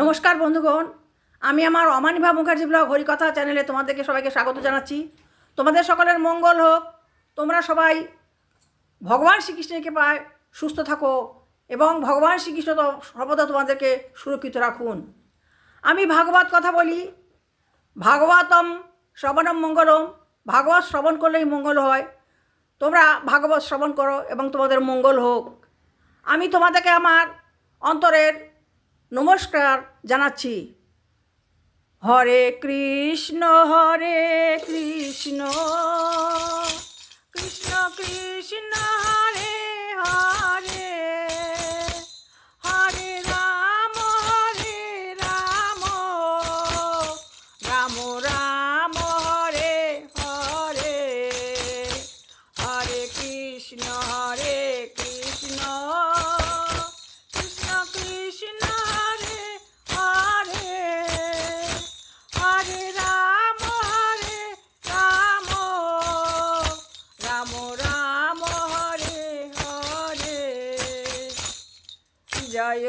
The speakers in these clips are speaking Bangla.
নমস্কার বন্ধুগণ, আমি আমার অমানিভা মুখার্জি ব্লগ হরিকথা চ্যানেলে তোমাদেরকে সবাইকে স্বাগত জানাচ্ছি। তোমাদের সকলের মঙ্গল হোক, তোমরা সবাই ভগবান শ্রীকৃষ্ণকে পায় সুস্থ থাকো এবং ভগবান শ্রীকৃষ্ণ তো সর্বদা তোমাদেরকে সুরক্ষিত রাখুন। আমি ভাগবত কথা বলি, ভাগবতম শ্রবণম মঙ্গলম, ভাগবত শ্রবণ করলেই মঙ্গল হয়। তোমরা ভাগবত শ্রবণ করো এবং তোমাদের মঙ্গল হোক। আমি তোমাদেরকে আমার অন্তরের নমস্কার জানাচ্ছি। হরে কৃষ্ণ হরে কৃষ্ণ। কৃষ্ণ কৃষ্ণ।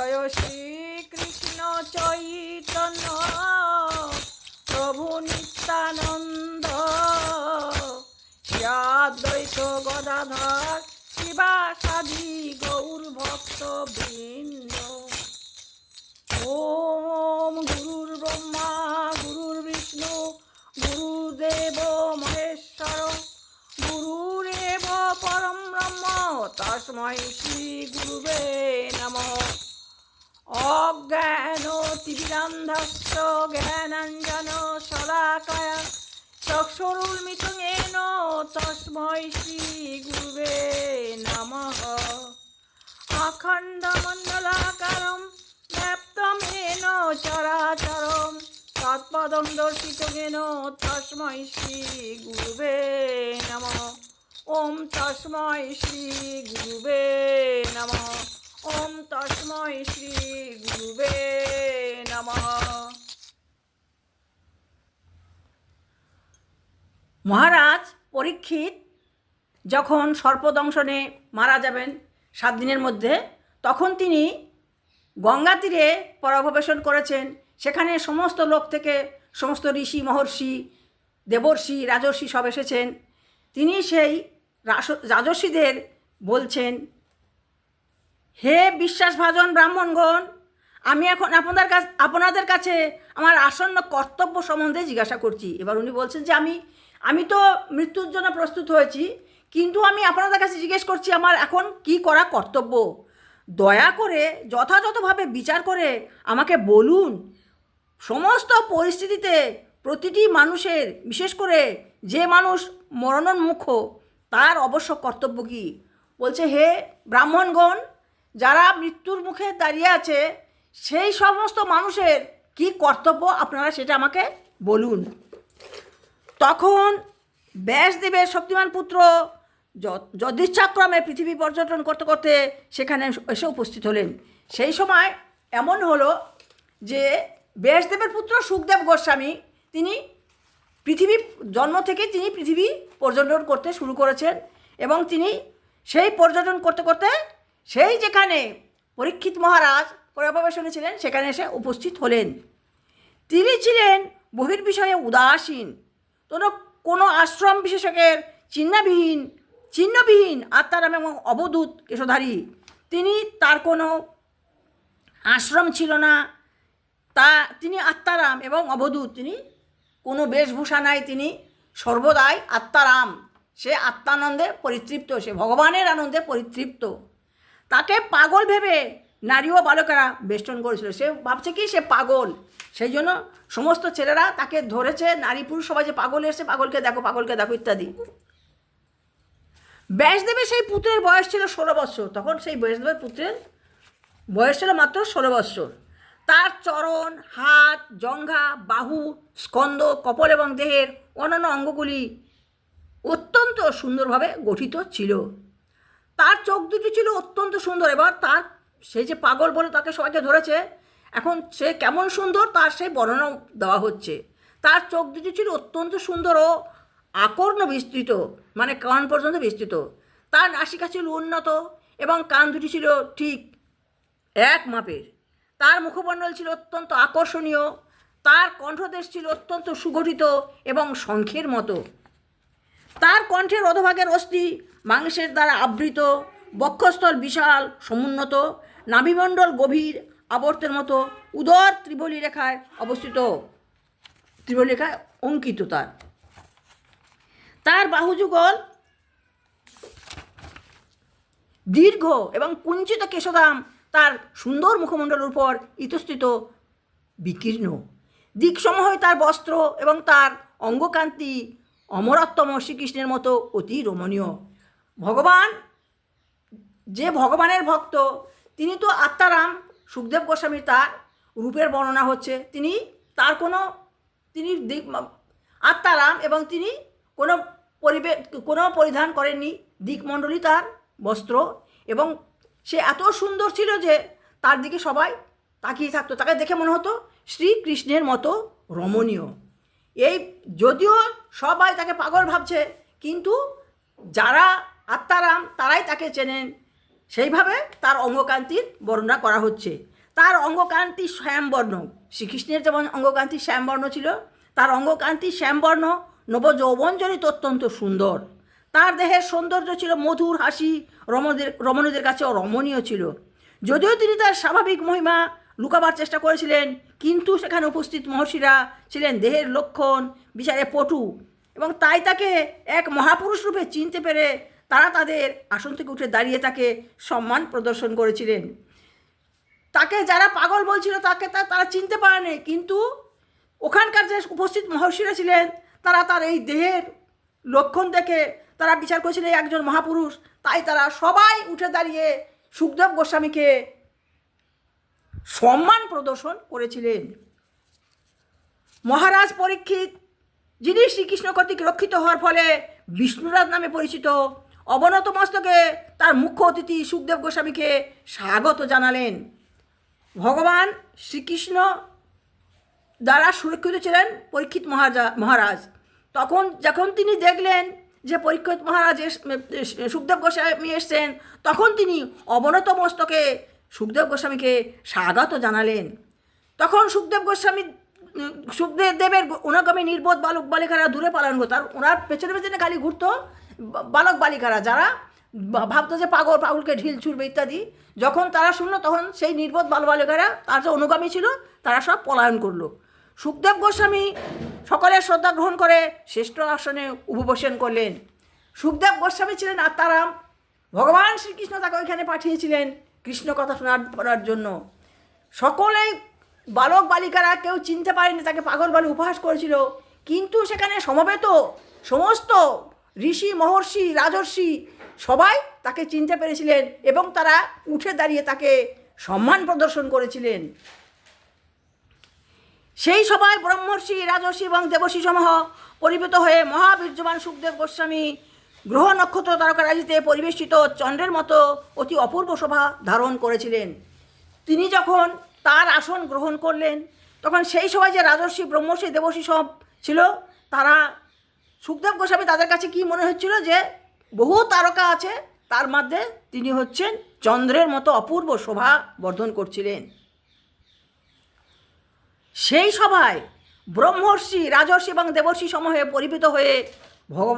জয় শ্রী কৃষ্ণ চৈতন্য, প্রভু নিত্যানন্দ। শ্রী অদ্বৈত গদাধর শিবাসাদি গৌর ভক্ত বৃন্দ। ওম গুরুর ব্রহ্মা, গুরুর বিষ্ণু গুরুদেব মহেশ্বর গুরুরেব পরম ব্রহ্ম। তস্মৈ শ্রী গুরুবে নমঃ। অজ্ঞান তিবিরান্ধস্য জ্ঞানাঞ্জন শলাকায়। চক্ষুরুন্মিলিতেন তস্মৈ শ্রী গুরুবে নমঃ। অখণ্ডমণ্ডলাকারম ব্যাপ্তমেন চরাচরম তৎপদম দর্শিতগেন তস্মৈ শ্রী গুরুবে নমঃ। ওম তস্মৈ শ্রী গুরুবে নমঃ। ওম তস্মৈ শ্রী গুরুবে নমঃ। মহারাজ, পরীক্ষিত, যখন সর্পদংশনে মারা যাবেন সাত দিনের মধ্যে, তখন তিনি গঙ্গা তীরে পরাভবেশন করেছেন। সেখানে সমস্ত লোক থেকে সমস্ত ঋষি, মহর্ষি, দেবর্ষি, রাজর্ষি সব এসেছেন। তিনি সেই রাজর্ষিদের বলছেন হে বিশ্বাসভাজন ব্রাহ্মণগণ, আমি এখন আপনাদের কাছ আপনাদের কাছে আমার আসন্ন কর্তব্য সম্বন্ধে জিজ্ঞাসা করছি। এবার উনি বলছেন যে আমি আমি তো মৃত্যুর জন্য প্রস্তুত হয়েছি, কিন্তু আমি আপনাদের কাছে জিজ্ঞেস করছি আমার এখন কি করা কর্তব্য। দয়া করে যথাযথভাবে বিচার করে আমাকে বলুন। সমস্ত পরিস্থিতিতে প্রতিটি মানুষের, বিশেষ করে যে মানুষ মরণোন্মুখ, তার অবশ্য কর্তব্য কী? বলছে, হে ব্রাহ্মণগণ যারা মৃত্যুর মুখে দাঁড়িয়ে আছে, সেই সমস্ত মানুষের কি কর্তব্য আপনারা সেটা আমাকে বলুন। তখন ব্যাসদেবের শক্তিমান পুত্র যদিচ্ছাক্রমে পৃথিবী পর্যটন করতে করতে সেখানে এসে উপস্থিত হলেন। সেই সময় এমন হলো যে ব্যাসদেবের পুত্র সুখদেব গোস্বামী, তিনি পৃথিবী জন্ম থেকে তিনি পৃথিবী পর্যটন করতে শুরু করেছেন এবং তিনি সেই পর্যটন করতে করতে সেই যেখানে পরীক্ষিত মহারাজ পরাবেশনে ছিলেন সেখানে এসে উপস্থিত হলেন। তিনি ছিলেন বহির বিষয়ে উদাসীন, কোনো কোনো আশ্রম বিশেষকের চিহ্নবিহীন চিহ্নবিহীন আত্মারাম এবং অবধূত কেশধারী। তিনি তার কোনো আশ্রম ছিল না। তা, তিনি আত্মারাম এবং অবধূত। তিনি কোনো বেশভূষা নাই। তিনি সর্বদাই আত্মারাম। সে আত্মানন্দে পরিতৃপ্ত। সে ভগবানের আনন্দে পরিতৃপ্ত। তাকে পাগল ভেবে নারী ও বালকেরা বেষ্টন করেছিল। সে ভাবছে কি? সে পাগল। সেই জন্য সমস্ত ছেলেরা তাকে ধরেছে। নারী পুরুষ সবাই যে পাগল এসে পাগলকে দেখো পাগলকে দেখো ইত্যাদি। ব্যাসদেবের সেই পুত্রের বয়স ছিল ষোলো বছর তখন সেই ব্যাসদেবের পুত্রের বয়স ছিল মাত্র ষোলো বৎসর। তার চরণ, হাত, জঙ্ঘা, বাহু স্কন্দ কপল এবং দেহের অন্যান্য অঙ্গগুলি অত্যন্ত সুন্দরভাবে গঠিত ছিল। তার চোখ দুটি ছিল অত্যন্ত সুন্দর। এবার তার সে যে পাগল বলে তাকে সবাইকে ধরেছে, এখন সে কেমন সুন্দর তার সেই বর্ণনা দেওয়া হচ্ছে। তার চোখ দুটি ছিল অত্যন্ত সুন্দর ও আকর্ণ বিস্তৃত মানে কান পর্যন্ত বিস্তৃত। তার নাসিকা ছিল উন্নত এবং কান দুটি ছিল ঠিক এক মাপের। তার মুখমণ্ডল ছিল অত্যন্ত আকর্ষণীয়। তার কণ্ঠদেশ ছিল অত্যন্ত সুগঠিত এবং শঙ্খের মতো। তার কণ্ঠের অধভাগের অস্থি মাংসের দ্বারা আবৃত, বক্ষস্থল বিশাল, সমুন্নত, নাভিমণ্ডল গভীর আবর্তের মতো উদর ত্রিবলী রেখায় অবস্থিত। ত্রিবলী রেখায় অঙ্কিত তার। তার বাহুযুগল দীর্ঘ এবং কুঞ্চিত কেশদাম তার সুন্দর মুখমণ্ডলের উপর ইতস্থিত বিকীর্ণ। দিকসমূহে তার বস্ত্র এবং তার অঙ্গকান্তি অমরত্তম শ্রীকৃষ্ণের মতো অতি রমণীয়। ভগবান, যে ভগবানের ভক্ত, তিনি তো আত্মারাম, সুখদেব গোস্বামীর তার রূপের বর্ণনা হচ্ছে। তিনি তার কোনো, তিনি আত্মারাম এবং তিনি কোনো পরিবে, কোনো পরিধান করেননি। দিকমণ্ডলী তার বস্ত্র এবং সে এত সুন্দর ছিল যে তার দিকে সবাই তাকিয়ে থাকতো। তাকে দেখে মনে হতো শ্রীকৃষ্ণের মতো রমণীয়। এই যদিও সবাই তাকে পাগল ভাবছে, কিন্তু যারা আত্মারাম তারাই তাকে চেনেন। সেইভাবে তার অঙ্গকান্তির বর্ণনা করা হচ্ছে। তার অঙ্গকান্তি শ্যামবর্ণ শ্রীকৃষ্ণের যেমন অঙ্গকান্তি শ্যামবর্ণ ছিল, তার অঙ্গকান্তি শ্যামবর্ণ নবযৌবনজনিত অত্যন্ত সুন্দর। তার দেহের সৌন্দর্য ছিল মধুর হাসি রমণীদের রমণীদের কাছে রমণীয় ছিল। যদিও তিনি তার স্বাভাবিক মহিমা লুকাবার চেষ্টা করেছিলেন, কিন্তু সেখানে উপস্থিত মহর্ষিরা ছিলেন দেহের লক্ষণ, বিচারে পটু, এবং তাই তাকে এক মহাপুরুষ রূপে চিনতে পেরে তারা তাদের আসন থেকে উঠে দাঁড়িয়ে তাকে সম্মান প্রদর্শন করেছিলেন। তাকে যারা পাগল বলছিল তাকে তারা চিনতে পারেনি কিন্তু ওখানকার যে উপস্থিত মহর্ষিরা ছিলেন, তারা তার এই দেহের লক্ষণ দেখে তারা বিচার করেছিলেন একজন মহাপুরুষ। তাই তারা সবাই উঠে দাঁড়িয়ে সুখদেব গোস্বামীকে সম্মান প্রদর্শন করেছিলেন। মহারাজ পরীক্ষিত যিনি শ্রীকৃষ্ণ কর্তৃক রক্ষিত হওয়ার ফলে বিষ্ণুরাজ নামে পরিচিত অবনত মস্তকে তার মুখ্য অতিথি সুখদেব গোস্বামীকে স্বাগত জানালেন। ভগবান শ্রীকৃষ্ণ দ্বারা সুরক্ষিত ছিলেন পরীক্ষিত মহারাজা মহারাজ। তখন যখন তিনি দেখলেন যে পরীক্ষিত মহারাজ সুখদেব গোস্বামী এসছেন, তখন তিনি অবনত মস্তকে সুখদেব গোস্বামীকে স্বাগত জানালেন। তখন সুখদেব গোস্বামী, সুখদেব দেবের অনুগামী নির্বোধ বালক বালিকারা দূরে পালন করতো আর ওনার পেছনে পেছনে খালি ঘুরতো বালক বালিকারা যারা ভাবতো যে পাগল, পাগলকে ঢিল ছুড়বে ইত্যাদি, যখন তারা শুনলো, তখন সেই নির্বোধ বাল বালিকারা, তার যে অনুগামী ছিল, তারা সব পলায়ন করল। সুখদেব গোস্বামী সকলের শ্রদ্ধা গ্রহণ করে শ্রেষ্ঠ আসনে উপবেশন করলেন। সুখদেব গোস্বামী ছিলেন আত্মারাম। ভগবান শ্রীকৃষ্ণ তাকে ওইখানে পাঠিয়েছিলেন কৃষ্ণ কথা শোনার শোনার জন্য। সকলেই বালক বালিকারা কেউ চিনতে পারেনি, তাকে পাগল বলে উপহাস করেছিল। কিন্তু সেখানে সমবেত, সমস্ত ঋষি, মহর্ষি, রাজর্ষি সবাই তাকে চিনতে পেরেছিলেন এবং তারা উঠে দাঁড়িয়ে তাকে সম্মান প্রদর্শন করেছিলেন। সেই সবাই ব্রহ্মর্ষি, রাজর্ষি এবং দেবর্ষি সমূহ পরিবেত হয়ে মহাবীর্যবান সুখদেব গোস্বামী গ্রহ নক্ষত্র তারকারাজিতে পরিবেষ্টিত চন্দ্রের মতো অতি অপূর্ব শোভা ধারণ করেছিলেন। তিনি যখন তার আসন গ্রহণ করলেন, তখন সেই সময় যে রাজর্ষি, ব্রহ্মর্ষি, দেবর্ষি সব ছিল, তারা সুখদেব গোস্বামী তাদের কাছে কি মনে হচ্ছিল যে বহু তারকা আছে, তার মধ্যে তিনি হচ্ছেন চন্দ্রের মতো অপূর্ব শোভা বর্ধন করছিলেন। সেই সভায় ব্রহ্মর্ষি, রাজর্ষি এবং দেবর্ষি সমূহে পরিপিত হয়ে ভগ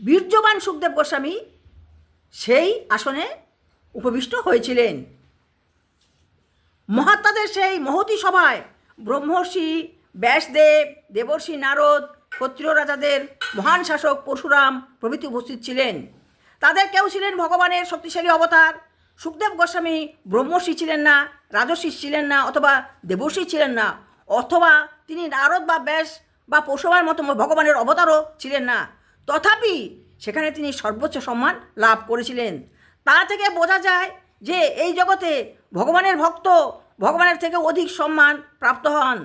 বীর্যবান সুখদেব গোস্বামী সেই আসনে উপবিষ্ট হয়েছিলেন। মহাত্মাদের সেই মহতী সভায় ব্রহ্মর্ষি, ব্যাসদেব, দেবর্ষি নারদ ক্ষত্রিয় রাজাদের মহান শাসক পরশুরাম প্রভৃতি উপস্থিত ছিলেন। তাদের কেউ ছিলেন ভগবানের শক্তিশালী অবতার। সুখদেব গোস্বামী ব্রহ্মর্ষি ছিলেন না, রাজর্ষি ছিলেন না অথবা দেবর্ষি ছিলেন না, অথবা তিনি নারদ বা ব্যাস বা পশুরামের মতো ভগবানের অবতারও ছিলেন না। তথাপি সেখানে তিনি সর্বোচ্চ সম্মান লাভ করেছিলেন। তা থেকে বোঝা যায় যে এই জগতে ভগবানের ভক্ত ভগবানের থেকে অধিক সম্মান প্রাপ্ত হন।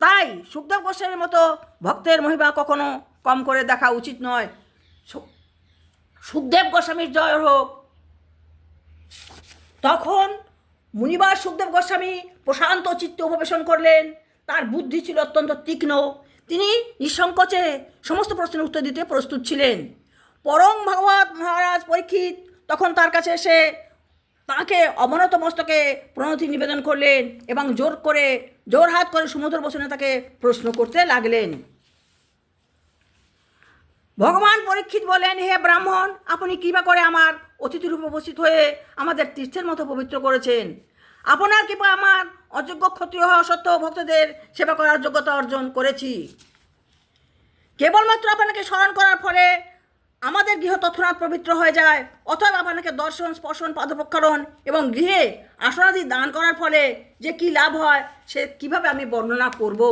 তাই সুখদেব গোস্বামীর মতো ভক্তের মহিমা কখনো কম করে দেখা উচিত নয়। সুখদেব গোস্বামীর জয় হোক। তখন মুনিবার সুখদেব গোস্বামী প্রশান্ত চিত্তে উপবেশন করলেন। তার বুদ্ধি ছিল অত্যন্ত তীক্ষ্ণ। তিনি নিঃসংকোচে সমস্ত প্রশ্নের উত্তর দিতে প্রস্তুত ছিলেন। পরম ভগবত মহারাজ পরীক্ষিত তখন তার কাছে এসে তাকে অবনত মস্তকে প্রণতি নিবেদন করলেন এবং জোর করে জোর হাত করে সমুদ্র বসনে তাকে প্রশ্ন করতে লাগলেন। ভগবান পরীক্ষিত বলেন, হে ব্রাহ্মণ, আপনি কৃপা করে আমার অতিথিরূপে উপস্থিত হয়ে আমাদের তীর্থের মতো পবিত্র করেছেন? আপনার কৃপা আমার অযোগ্য ক্ষত্রিয় হওয়া সত্ত্বেও ভক্তদের সেবা করার যোগ্যতা অর্জন করেছি। কেবলমাত্র আপনাকে স্মরণ করার ফলে আমাদের গৃহ তৎক্ষণাৎ পবিত্র হয়ে যায়। অথবা আপনাকে দর্শন, স্পর্শন পাদপ্রক্ষরণ এবং গৃহে আসনাদি দান করার ফলে যে কি লাভ হয়, সে কীভাবে আমি বর্ণনা করব?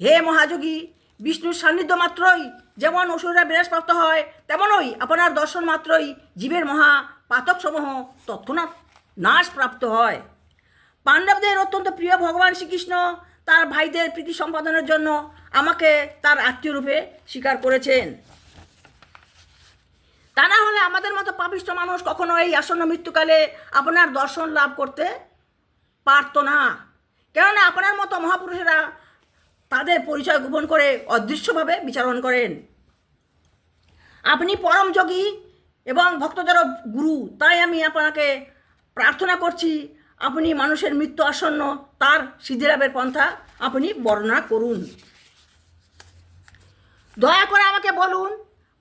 হে মহাযোগী, বিষ্ণুর সান্নিধ্য মাত্রই যেমন অসুররা বিনাশপ্রাপ্ত হয়, তেমনই আপনার দর্শন মাত্রই জীবের মহা পাতকসমূহ তৎক্ষণাৎ নাশপ্রাপ্ত হয়। পাণ্ডবদের অত্যন্ত প্রিয় ভগবান শ্রীকৃষ্ণ তার ভাইদের প্রীতি সম্পাদনের জন্য আমাকে তার আত্মীয় রূপে স্বীকার করেছেন। তা না হলে আমাদের মতো পাপিষ্ঠ মানুষ কখনো এই আসন্ন মৃত্যুকালে আপনার দর্শন লাভ করতে পারতো না। কেননা আপনার মতো মহাপুরুষেরা তাদের পরিচয় গোপন করে অদৃশ্যভাবে বিচারণ করেন। আপনি পরম যোগী এবং ভক্তদেরও গুরু, তাই আমি আপনাকে প্রার্থনা করছি, আপনি মানুষের মৃত্যু আসন্ন তার সিদ্ধিলাভের পন্থা আপনি বর্ণনা করুন। দয়া করে আমাকে বলুন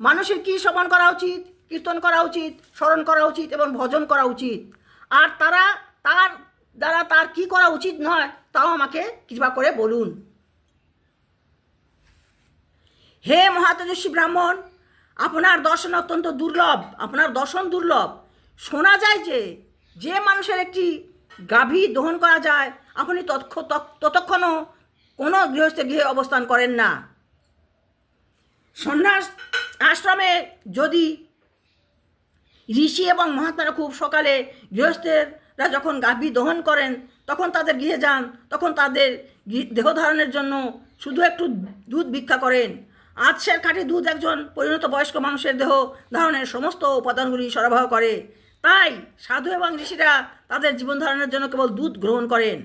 মানুষের কী শ্রবণ করা উচিত, কীর্তন করা উচিত, স্মরণ করা উচিত এবং ভজন করা উচিত? আর তারা, তার দ্বারা তার কি করা উচিত নয়, তাও আমাকে কৃপা করে বলুন। হে মহাতেজস্বী ব্রাহ্মণ, আপনার দর্শন অত্যন্ত দুর্লভ, আপনার দর্শন দুর্লভ। শোনা যায় যে যে মানুষের একটি গাভী দহন করা যায়, আপনি তৎক্ষ তৎ- ততক্ষণও কোনো গৃহস্থের গৃহে অবস্থান করেন না। সন্ন্যাস আশ্রমে যদি ঋষি এবং মহাত্মারা খুব সকালে গৃহস্থেরা যখন গাভী দহন করেন, তখন তাদের গৃহে যান, তখন তাদের দেহ ধারণের জন্য শুধু একটু দুধ ভিক্ষা করেন। আজসের খাঁটি দুধ একজন পরিণত বয়স্ক মানুষের দেহ ধারণের সমস্ত উপাদানগুলি সরবরাহ করে। তাই সাধু এবং ঋষিরা তাদের জীবন ধারণের জন্য কেবল দুধ গ্রহণ করেন।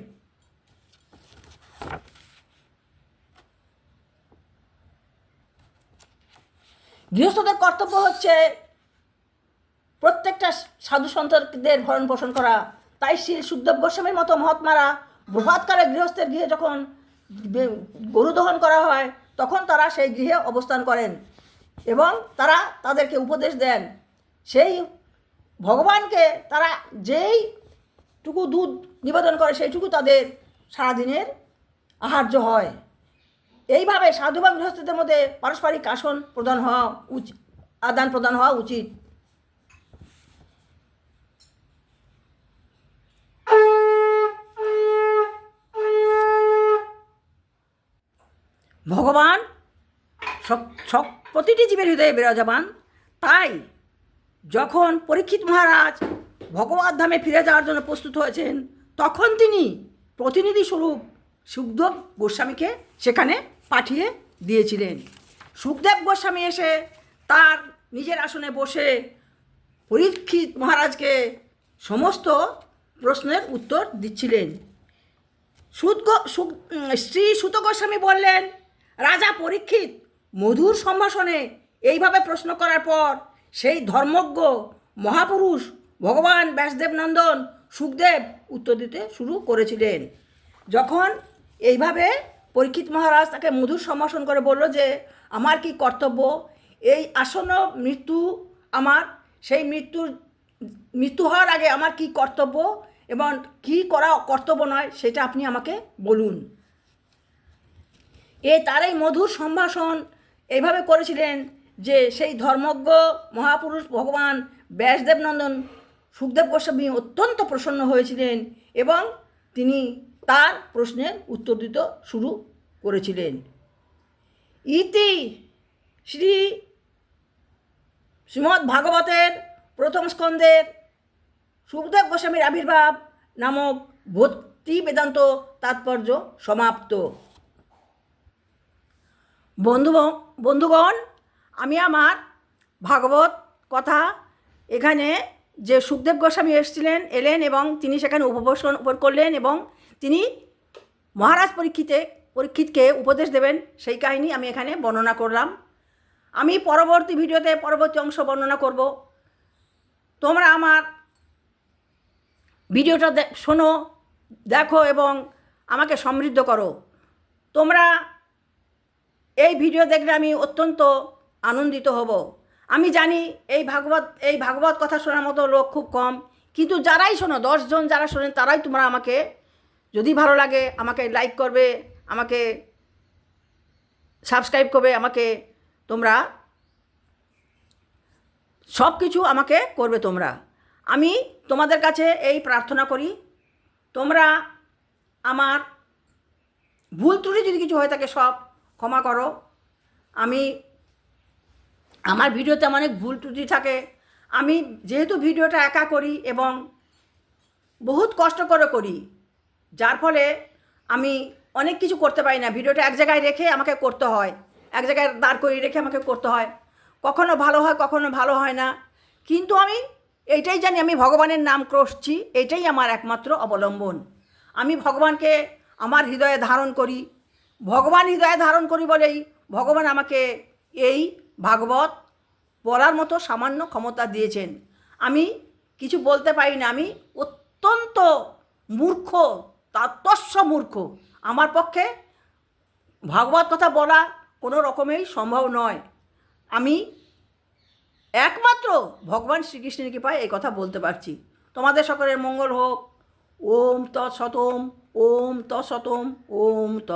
গৃহস্থদের কর্তব্য হচ্ছে প্রত্যেকটা সাধু সন্তদের ভরণ পোষণ করা। তাই শ্রী সুখদেব গোস্বামীর মতো মহাত্মারা বৃহৎকারে গৃহস্থের গৃহে যখন গরু দহন করা হয়, তখন তারা সেই গৃহে অবস্থান করেন এবং তারা তাদেরকে উপদেশ দেন। সেই ভগবানকে তারা যেইটুকু দুধ নিবেদন করে, সেইটুকু তাদের সারাদিনের আহার্য হয়। এইভাবে সাধু বা গৃহস্থদের মধ্যে পারস্পরিক আসন প্রদান হওয়া উচিত আদান প্রদান হওয়া উচিত। ভগবান সব সব প্রতিটি জীবের হৃদয়ে বিরাজমান। তাই যখন পরীক্ষিত মহারাজ ভগবত ধামে ফিরে যাওয়ার জন্য প্রস্তুত হয়েছেন, তখন তিনি প্রতিনিধি স্বরূপ সুখদেব গোস্বামীকে সেখানে পাঠিয়ে দিয়েছিলেন। সুখদেব গোস্বামী এসে তার নিজের আসনে বসে পরীক্ষিত মহারাজকে সমস্ত প্রশ্নের উত্তর দিচ্ছিলেন। শ্রী সুত গোস্বামী বললেন, রাজা পরীক্ষিত মধুর সম্ভাষণে এইভাবে প্রশ্ন করার পর সেই ধর্মজ্ঞ মহাপুরুষ ভগবান ব্যাসদেব নন্দন সুখদেব উত্তর দিতে শুরু করেছিলেন। যখন এইভাবে পরীক্ষিত মহারাজ তাকে মধুর সম্ভাষণ করে বলল যে, আমার কি কর্তব্য? এই আসন্ন মৃত্যু আমার, সেই মৃত্যুর মৃত্যু হওয়ার আগে আমার কি কর্তব্য? এবং কি করা কর্তব্য নয়, সেটা আপনি আমাকে বলুন। এ তার এই মধুর সম্ভাষণ এইভাবে করেছিলেন যে, সেই ধর্মজ্ঞ মহাপুরুষ ভগবান ব্যাসদেব নন্দন সুখদেব গোস্বামী অত্যন্ত প্রসন্ন হয়েছিলেন এবং তিনি তার প্রশ্নের উত্তর দিতে শুরু করেছিলেন। ইতি শ্রী শ্রীমদ্ ভাগবতের প্রথম স্কন্ধের সুখদেব গোস্বামীর আবির্ভাব নামক ভক্তি বেদান্ত তাৎপর্য সমাপ্ত। বন্ধু বন্ধুগণ, আমি আমার ভাগবত কথা এখানে যে সুখদেব গোস্বামী এসেছিলেন, এলেন এবং তিনি সেখানে উপবেশন করলেন এবং তিনি মহারাজ পরীক্ষিতে, পরীক্ষিতকে উপদেশ দেবেন। সেই কাহিনী আমি এখানে বর্ণনা করলাম। আমি পরবর্তী ভিডিওতে পরবর্তী অংশ বর্ণনা করব। তোমরা আমার ভিডিওটা শোনো, দেখো এবং আমাকে সমৃদ্ধ করো। তোমরা এই ভিডিও দেখলে আমি অত্যন্ত আনন্দিত হব। আমি জানি এই ভাগবত এই ভাগবত কথা শোনার মতো লোক খুব কম। কিন্তু যারাই শোনো, দশজন যারা শোনেন, তারাই তোমরা আমাকে যদি ভালো লাগে, আমাকে লাইক করবে, আমাকে সাবস্ক্রাইব করবে, আমাকে তোমরা সব কিছু আমাকে করবে তোমরা। আমি তোমাদের কাছে এই প্রার্থনা করি, তোমরা আমার ভুল ত্রুটি যদি কিছু হয়ে থাকে সব ক্ষমা করো। আমি, আমার ভিডিওতে অনেক ভুল ত্রুটি থাকে। আমি যেহেতু ভিডিওটা একা করি এবং বহুত কষ্ট করে করি যার ফলে আমি অনেক কিছু করতে পারি না। ভিডিওটা এক জায়গায় রেখে আমাকে করতে হয়। এক জায়গায় দাঁড় করিয়ে রেখে আমাকে করতে হয়। কখনো ভালো হয়, কখনো ভালো হয় না। কিন্তু আমি এইটাই জানি, আমি ভগবানের নাম করছি এটাই আমার একমাত্র অবলম্বন। আমি ভগবানকে আমার হৃদয়ে ধারণ করি। ভগবান হৃদয়ে ধারণ করি বলেই ভগবান আমাকে এই ভাগবত বলার মতো সামান্য ক্ষমতা দিয়েছেন। আমি কিছু বলতে পারি না, আমি অত্যন্ত মূর্খ। তাত্তস্য মূর্খ। আমার পক্ষে ভাগবত কথা বলা কোনো রকমেই সম্ভব নয়। আমি একমাত্র ভগবান শ্রীকৃষ্ণের কৃপায় এই কথা বলতে পারছি। তোমাদের সকলের মঙ্গল হোক। ওম তৎসতম ওম তৎসতম, ওম ত